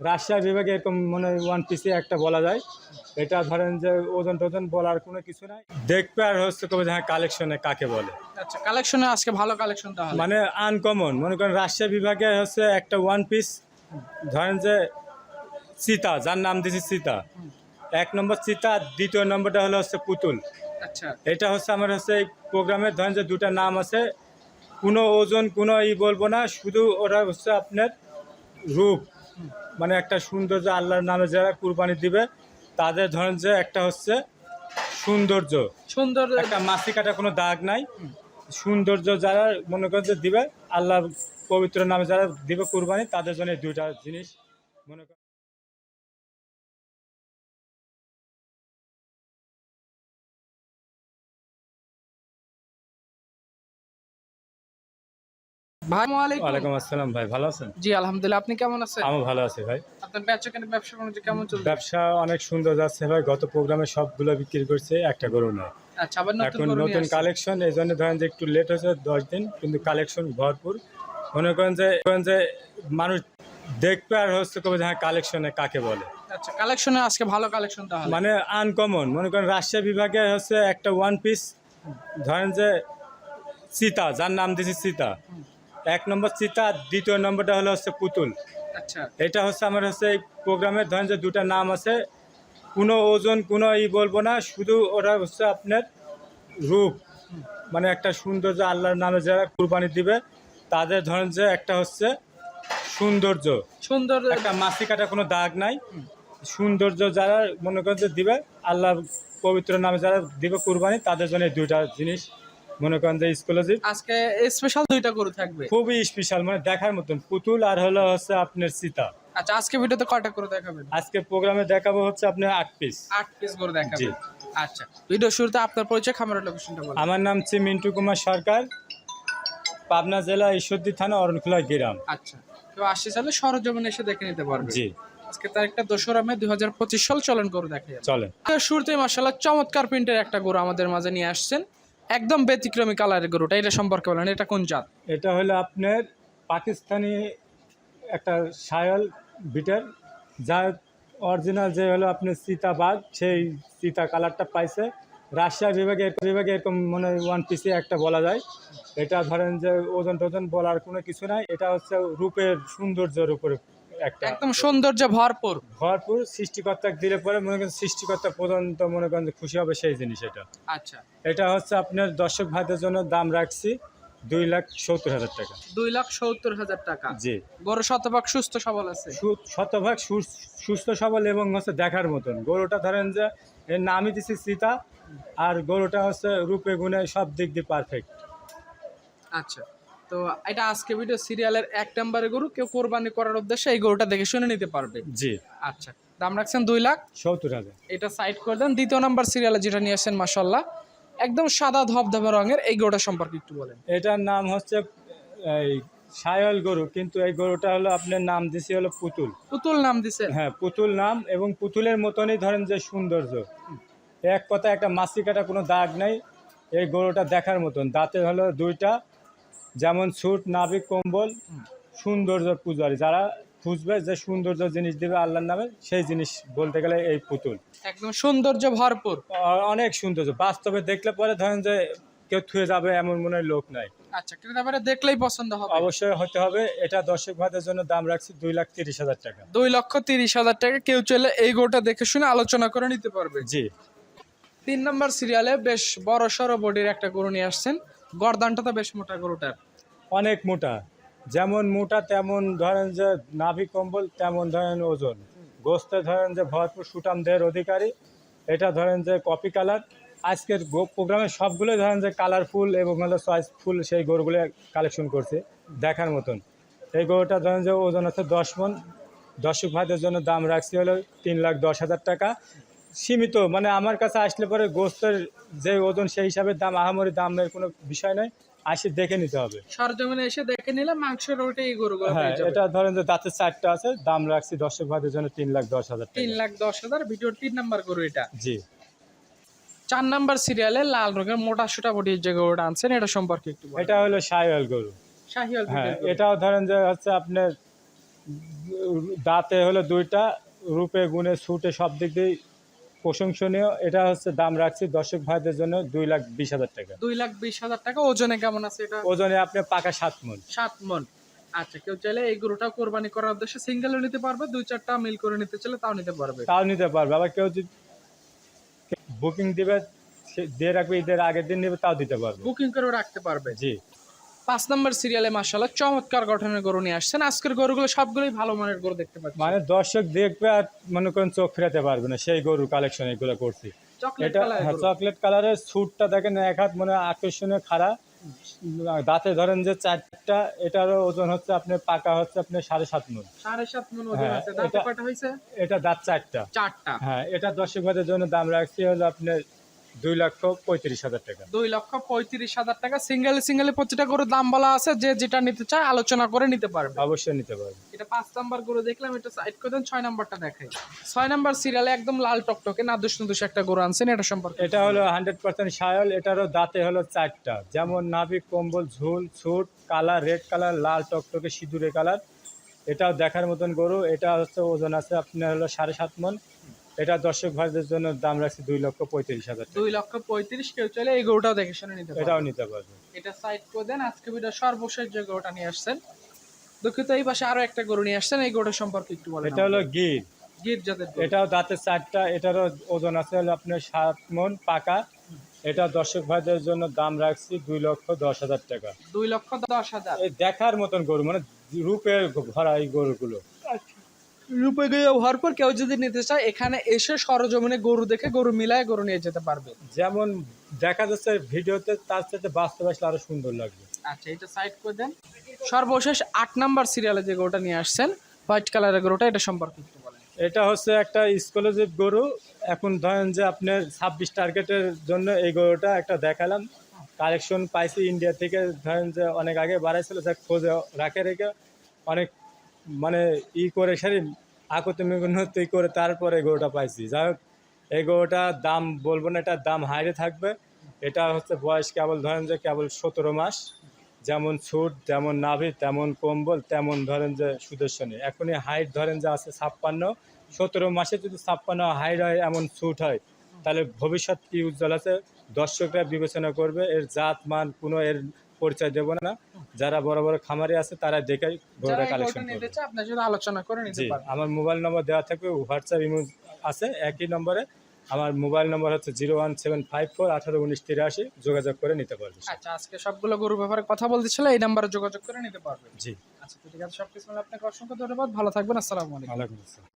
রাজশাহী বিভাগে এরকম মনে ওয়ান পিসে একটা বলা যায়। এটা ধরেন যে ওজন টোজন বলার কোনো কিছু নাই। দেখবে আর হচ্ছে কবে হ্যাঁ কালেকশনে কাকে বলে। আচ্ছা কালেকশনে আজকে ভালো কালেকশন মানে আনকমন মনে করেন রাজশাহী বিভাগে হচ্ছে একটা ওয়ান পিস ধরেন যে সীতা যার নাম দিয়েছি সীতা। এক নম্বর সীতা দ্বিতীয় নম্বরটা হলো হচ্ছে পুতুল। আচ্ছা। এটা হচ্ছে আমার হচ্ছে এই প্রোগ্রামের ধরেন যে দুটা নাম আছে। কোনো ওজন কোনো ই বলব না শুধু ওরা হচ্ছে আপনার রূপ। মানে একটা সৌন্দর্য আল্লাহর নামে যারা কুরবানি দিবে তাদের ধরেন যে একটা হচ্ছে সৌন্দর্য। সুন্দর একটা মাসি কাটা কোনো দাগ নাই। সৌন্দর্য যারা মনে করেন যে দিবে আল্লাহ পবিত্র নামে যারা দিবে কুরবানি তাদের জন্য দুইটা জিনিস মনে ভাই ওয়ালাইকুম। ওয়ালাইকুম আসসালাম ভাই ভালো আছেন? জি আলহামদুলিল্লাহ আপনি কেমন আছেন? আমি ভালো আছি ভাই। আপনার বেচা কেনা ব্যবসা বাণিজ্য কেমন চলছে? ব্যবসা অনেক সুন্দর যাচ্ছে ভাই গত প্রোগ্রামে সবগুলো বিক্রি করছে একটা গরু নয় আচ্ছা আবার নতুন এখন নতুন কালেকশন এই জন্য ধরেন যে একটু লেট হয়েছে দশ দিন কিন্তু কালেকশন ভরপুর। মনে করেন যে মানুষ দেখবে আর হচ্ছে কবে হ্যাঁ কালেকশনে কাকে বলে। আচ্ছা কালেকশনে আজকে ভালো কালেকশন তাহলে। মানে আনকমন মনে করেন রাজশাহী বিভাগে হচ্ছে একটা ওয়ান পিস ধরেন যে সীতা যার নাম দিয়েছি সীতা। এক নম্বর সীতা দ্বিতীয় নম্বরটা হলো হচ্ছে পুতুল। আচ্ছা। এটা হচ্ছে আমার হচ্ছে এই প্রোগ্রামের ধরেন যে দুটা নাম আছে কোনো ওজন কোনো ই বলব না শুধু ওরা হচ্ছে আপনার রূপ মানে একটা সৌন্দর্য আল্লাহর নামে যারা কুরবানি দিবে তাদের ধরেন যে একটা হচ্ছে সৌন্দর্য। সুন্দর একটা মাসি কাটা কোনো দাগ নাই সৌন্দর্য যারা মনে করেন যে দিবে আল্লাহ পবিত্র নামে যারা দিবে কুরবানি তাদের জন্য দুইটা জিনিস মনে করেন যে এক্সক্লুসিভ আজকে স্পেশাল দুইটা গরু থাকবে। খুবই স্পেশাল মানে দেখার মতন। পুতুল আর হলো হচ্ছে আপনার সীতা। আচ্ছা আজকে ভিডিওতে কয়টা করে দেখাবেন? আজকে প্রোগ্রামে দেখাবো হচ্ছে আপনার আট পিস আট পিস করে দেখাবেন। আচ্ছা ভিডিও শুরুতে আপনার পরিচয় খামারের লোকেশনটা বলুন। আমার নাম হচ্ছে মিন্টু কুমার সরকার পাবনা জেলা ঈশ্বরদী থানা অরণখোলা গ্রাম। আচ্ছা কেউ আসতে চাইলে সরজমিনে এসে দেখে নিতে পারবে। জি। আজকে তারিখটা দোসরা মে দুই হাজার পঁচিশ সাল চলন করে দেখা যাবে চলেন শুরুতেই মাসাল্লাহ চমৎকার প্রিন্টের একটা গরু আমাদের মাঝে নিয়ে আসছেন। একদম ব্যতিক্রমী কালারের গরুটা, এটা সম্পর্কে বলেন, এটা কোন জাত? এটা হলো আপনার পাকিস্তানি একটা সায়ল বিটার, যার অরিজিনাল যে হলো আপনার সীতাবাগ সেই সীতা কালারটা পাইছে। রাজশাহী বিভাগে বিভাগে এরকম মনে ওয়ান পিসে একটা বলা যায়। এটা ধরেন যে ওজন টোজন বলার কোনো কিছু নাই, এটা হচ্ছে রূপের সৌন্দর্যের উপরে একটা একদম সৌন্দর্য ভরপুর। ভরপুর সৃষ্টিকর্তা দিলে পরে মনে করেন সৃষ্টিকর্তা পর্যন্ত মনে করেন যে খুশি হবে সেই জিনিস এটা। আচ্ছা। এটা হচ্ছে আপনার দর্শক ভাইদের জন্য দাম রাখছি দুই লাখ সত্তর হাজার টাকা। দুই লাখ সত্তর হাজার টাকা? জি। গরু শতভাগ সুস্থ সবল আছে? শতভাগ সুস্থ সবল এবং হচ্ছে দেখার মতন। গরুটা ধরেন যে এর নামই দিচ্ছি সীতা আর গরুটা হচ্ছে রূপে গুণে সব দিক দিয়ে পারফেক্ট আচ্ছা। তো এটা আজকে ভিডিও সিরিয়ালের এক নম্বরে গরু কেউ কোরবানি করার উদ্দেশ্যে এই গরুটা দেখে শুনে নিতে পারবে। জি। আচ্ছা দাম রাখছেন দুই লাখ। সত্তর হাজার। এটা সাইড করে দেন। দ্বিতীয় নাম্বার সিরিয়ালে যেটা নিয়ে আসছেন মাসাল্লাহ একদম সাদা ধবধবে রঙের এই গরুটা সম্পর্কে একটু বলেন। এটার নাম হচ্ছে এই সায়ল গরু কিন্তু এই গরুটা হলো আপনার নাম দিছে হলো পুতুল। পুতুল নাম দিছে? হ্যাঁ পুতুল নাম এবং পুতুলের মতনই ধরেন যে সৌন্দর্য। এক কথা একটা মাসি কাটা কোনো দাগ নেই এই গরুটা দেখার মতন। দাঁতে হলো দুইটা যেমন ছুট নাবিক কম্বল সৌন্দর্য পূজারি। যারা খুঁজবে যে সৌন্দর্য জিনিস দেবে আল্লাহর নামে সেই জিনিস বলতে গেলে এই পুতুল। একদম সৌন্দর্য ভরপুর। অনেক সৌন্দর্য। বাস্তবে দেখলে পরে ধরেন যে কেউ থুয়ে যাবে এমন মনে হয় লোক নাই। আচ্ছা দেখলেই পছন্দ হবে। অবশ্যই হতে হবে। এটা দর্শক ভাইদের জন্য দাম রাখছি দুই লাখ তিরিশ হাজার টাকা। দুই লক্ষ তিরিশ হাজার টাকা। কেউ চলে এই গরুটা দেখে শুনে আলোচনা করে নিতে পারবে। জি। তিন নম্বর সিরিয়ালে বেশ বড় সড়ো বডির একটা গরু নিয়ে আসছেন। গরদানটা তো বেশ মোটা গরুটার। অনেক মোটা। যেমন মোটা, তেমন ধরেন যে নাভি কম্বল, তেমন ধরেন ওজন। গোস্তে ধরেন যে ভরপুর সুটাম দেহের অধিকারী। এটা ধরেন যে কপি কালার। আজকের প্রোগ্রামে সবগুলো ধরেন যে কালারফুল এবং হলো চয়েস ফুল সেই গরুগুলো কালেকশন করছে দেখার মতন। এই গরুটা ধরেন যে ওজন আছে দশ মন দর্শক ভাইদের জন্য দাম রাখছি হলো তিন লাখ দশ হাজার টাকা। সীমিত মানে আমার কাছে আসলে পরে গোস্তের যে ওজন সেই হিসাবে দাম, আহামরি দামের কোনো বিষয় নয় আসি দেখে নিতে হবে। সরজমিনে এসে দেখে নিলে মাংসের ওটা এই গরুগুলো হ্যাঁ এটা ধরেন যে দাঁতের চারটা আছে দাম রাখছি দর্শক ভাইদের জন্য তিন লাখ দশ হাজার তিন লাখ দশ হাজার ভিডিওর তিন নাম্বার গরু এটা। জি। চার নাম্বার সিরিয়ালে লাল রঙের মোটা সোটা বডির যে গরুটা আনছেন এটা সম্পর্কে একটু এটা হলো সাইওয়াল গরু। শাহিয়াল হ্যাঁ গরু। এটাও ধরেন যে হচ্ছে আপনার দাঁতে হলো দুইটা রূপে গুণে ছুটে সব দিক দিয়ে প্রশংসনীয় এটা হচ্ছে দাম রাখছি দর্শক ভাইদের জন্য দুই লাখ বিশ হাজার টাকা। দুই লাখ বিশ হাজার টাকা ওজনে কেমন আছে এটা? ওজনে আপনি পাকা সাত মন। সাত মন। আচ্ছা কেউ চাইলে এই গরুটা কোরবানি করার উদ্দেশ্যে সিঙ্গেলও নিতে পারবে দুই চারটা মিল করে নিতে চাইলে তাও নিতে পারবে। তাও নিতে পারবে। আবার কেউ যদি বুকিং দিবে দিয়ে রাখবে ঈদের আগের দিন নেবে তাও দিতে পারবে। বুকিং করে রাখতে পারবে। জি। পাঁচ নম্বর সিরিয়ালে মাসাল্লাহ চমৎকার গঠনের গরু নিয়ে আসছেন। আজকের গরুগুলো সবগুলোই ভালো মানের গরু দেখতে পাচ্ছি। মানে দর্শক দেখবে আর মনে করেন চোখ ফেরাতে পারবে না সেই গরুর কালেকশন এগুলো করছি। চকলেট এটা কালার চকলেট কালারের স্যুটটা দেখেন এক হাত মানে আকর্ষণীয় খাড়া। দাঁতে ধরেন যে চারটা এটারও ওজন হচ্ছে আপনার পাকা হচ্ছে আপনার সাড়ে সাত মন। সাড়ে সাত মন ওজন হ্যাঁ, আছে। দাঁতে এটা- কয়টা হয়েছে? এটা দাঁত চারটা। চারটা। হ্যাঁ এটা দর্শক ভাইদের জন্য দাম রাখছি হলো আপনার দুই লক্ষ পঁয়ত্রিশ হাজার টাকা। দুই লক্ষ পঁয়ত্রিশ হাজার টাকা। সিঙ্গেল সিঙ্গেল প্রতিটা গরুর দাম বলা আছে যে যেটা নিতে চায় আলোচনা করে নিতে পারবে। অবশ্যই নিতে পারবে। এটা পাঁচ নাম্বার গরু দেখলাম এটা সাইড করে দেন ছয় নাম্বারটা দেখাই। ছয় নাম্বার সিরিয়ালে একদম লাল টকটকে না দুষ্ট দুষ্ট একটা গরু আনছেন এটা সম্পর্কে এটা হলো হান্ড্রেড পার্সেন্ট সায়ল এটারও দাঁতে হলো চারটা। যেমন নাভি কম্বল ঝুল ছুট কালার রেড কালার লাল টকটকে সিঁদুরে কালার। এটাও দেখার মতন গরু এটা হচ্ছে ওজন আছে আপনার হলো সাড়ে সাত মন। এটা দর্শক ভাইদের জন্য দাম রাখছি দুই লক্ষ পঁয়ত্রিশ হাজার দুই লক্ষ পঁয়ত্রিশ কেউ চলে এই গরুটাও দেখে শুনে নিতে এটাও নিতে পারবে এটা সাইড করে দেন আজকে ভিডিও সর্বশেষ যে গরুটা নিয়ে আসছেন দুঃখিত এই পাশে আরও একটা গরু নিয়ে আসছেন এই গরুটা সম্পর্কে একটু বলেন এটা হলো গির। গির জাতের গরু। এটাও দাঁতের চারটা এটারও ওজন আছে হলো আপনার সাত মন পাকা। এটা দর্শক ভাইদের জন্য দাম রাখছি দুই লক্ষ দশ হাজার টাকা। দুই লক্ষ দশ হাজার। এই দেখার মতন গরু মানে রূপের ভরা এই গরুগুলো। রূপে গিয়ে ভরপুর কেউ যদি নিতে চায় এখানে এসে সরজমিনে গরু দেখে গরু মিলায় গরু নিয়ে যেতে পারবে। যেমন দেখা যাচ্ছে ভিডিওতে তার সাথে বাস্তবে আসলে আরও সুন্দর লাগবে। আচ্ছা এটা সাইড করে দেন। সর্বশেষ আট নাম্বার সিরিয়ালে যে গরুটা নিয়ে আসছেন হোয়াইট কালারের গরুটা এটা সম্পর্কে একটু বলেন। এটা হচ্ছে একটা স্কলারশিপ গরু। এখন ধরেন যে আপনার ছাব্বিশ টার্গেটের জন্য এই গরুটা একটা দেখালাম। কালেকশন পাইছি ইন্ডিয়া থেকে। ধরেন যে অনেক আগে বাড়াইছিল যা খোঁজে রাখে রেখে অনেক মানে ই করে সারি আকত মিগুন্নতি করে তারপরে গরুটা পাইছি। যাই হোক, এই গরুটার দাম বলব না, এটার দাম হাইরে থাকবে। এটা হচ্ছে বয়স কেবল ধরেন যে কেবল সতেরো মাস। যেমন ছুট যেমন নাভি, তেমন কম্বল, তেমন ধরেন যে সুদর্শনী। এখনই হাইট ধরেন যে আছে ছাপ্পান্ন। সতেরো মাসে যদি ছাপ্পান্ন হাইট হয়, এমন ছুট হয়, তাহলে ভবিষ্যৎ কি উজ্জ্বল আছে? দর্শকরা বিবেচনা করবে, এর জাত মান, কোনো এর পরিচয় দেব না। যারা বড় বড় খামারি আছে তারা যারা গরুটা কালেকশন করবে। আপনার সাথে আলোচনা করে জি আমার মোবাইল নম্বর দেওয়া থাকবে হোয়াটসঅ্যাপ ইমো আছে একই নম্বরে। আমার মোবাইল নম্বর হচ্ছে zero one seven five four আঠারো উনিশ তিরাশি যোগাযোগ করে নিতে পারবে আচ্ছা আজকে সবগুলো গরুর ব্যাপারে কথা বলতে বলতেছিল এই নাম্বারে যোগাযোগ করে নিতে পারবে। জি। আচ্ছা ঠিক আছে সব কিছু আপনাকে অসংখ্য ধন্যবাদ ভালো থাকবেন আসসালামু আলাইকুম। আলাইকুম আসসালাম।